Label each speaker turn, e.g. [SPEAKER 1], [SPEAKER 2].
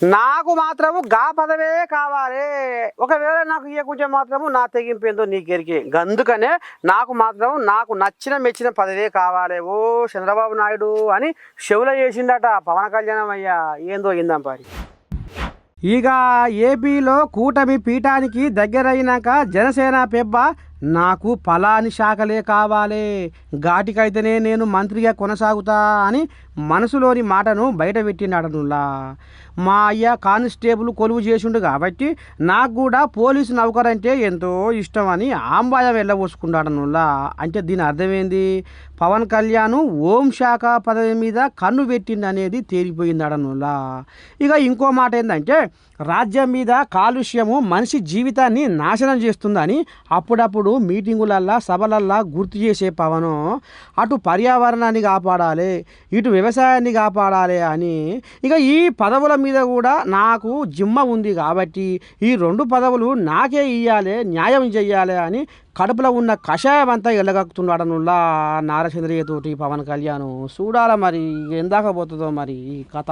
[SPEAKER 1] నాకు మాత్రము గా పదవే కావాలి. ఒకవేళ నాకు ఇయ్యకుంటే మాత్రము నా తెగింపేందో నీ నీకు అందుకనే నాకు మాత్రం నాకు నచ్చిన మెచ్చిన పదవే కావాలి. ఓ చంద్రబాబు నాయుడు అని చెవుల చేసిండట పవన్ కళ్యాణం అయ్యా. ఏందో ఇందాం పారి. ఇక ఏపీలో కూటమి పీఠానికి దగ్గరైనాక జనసేన పెబ్బ నాకు ఫలాని శాఖలే కావాలే. ఘాటికైతేనే నేను మంత్రిగా కొనసాగుతా అని మనసులోని మాటను బయట పెట్టినాడనులా మా అయ్య కానిస్టేబుల్ కొలువు చేసిండు కాబట్టి నాకు కూడా పోలీసు నౌకరంటే ఎంతో ఇష్టం అని ఆంబాయ వెళ్ళబోసుకున్నాడనులా. అంటే దీని అర్థమైంది? పవన్ కళ్యాణ్ ఓం శాఖ పదవి మీద కన్ను పెట్టింది అనేది తేలిపోయిందడనులా. ఇక ఇంకో మాట ఏంటంటే రాజ్యం మీద కాలుష్యము మనిషి జీవితాన్ని నాశనం చేస్తుందని అప్పుడప్పుడు మీటింగులల్లా సభలల్లా గుర్తు చేసే పవను అటు పర్యావరణాన్ని కాపాడాలి ఇటు వ్యవసాయాన్ని కాపాడాలి అని. ఇక ఈ పదవుల మీద కూడా నాకు జిమ్మ ఉంది కాబట్టి ఈ రెండు పదవులు నాకే ఇయ్యాలి న్యాయం చెయ్యాలి అని కడుపులో ఉన్న కషాయం అంతా ఎల్లగక్కుతున్నాడనుల్లా నారచంద్రయ్యతోటి పవన్ కళ్యాణ్. చూడాల మరి ఎందాక పోతుందో మరి ఈ కథ.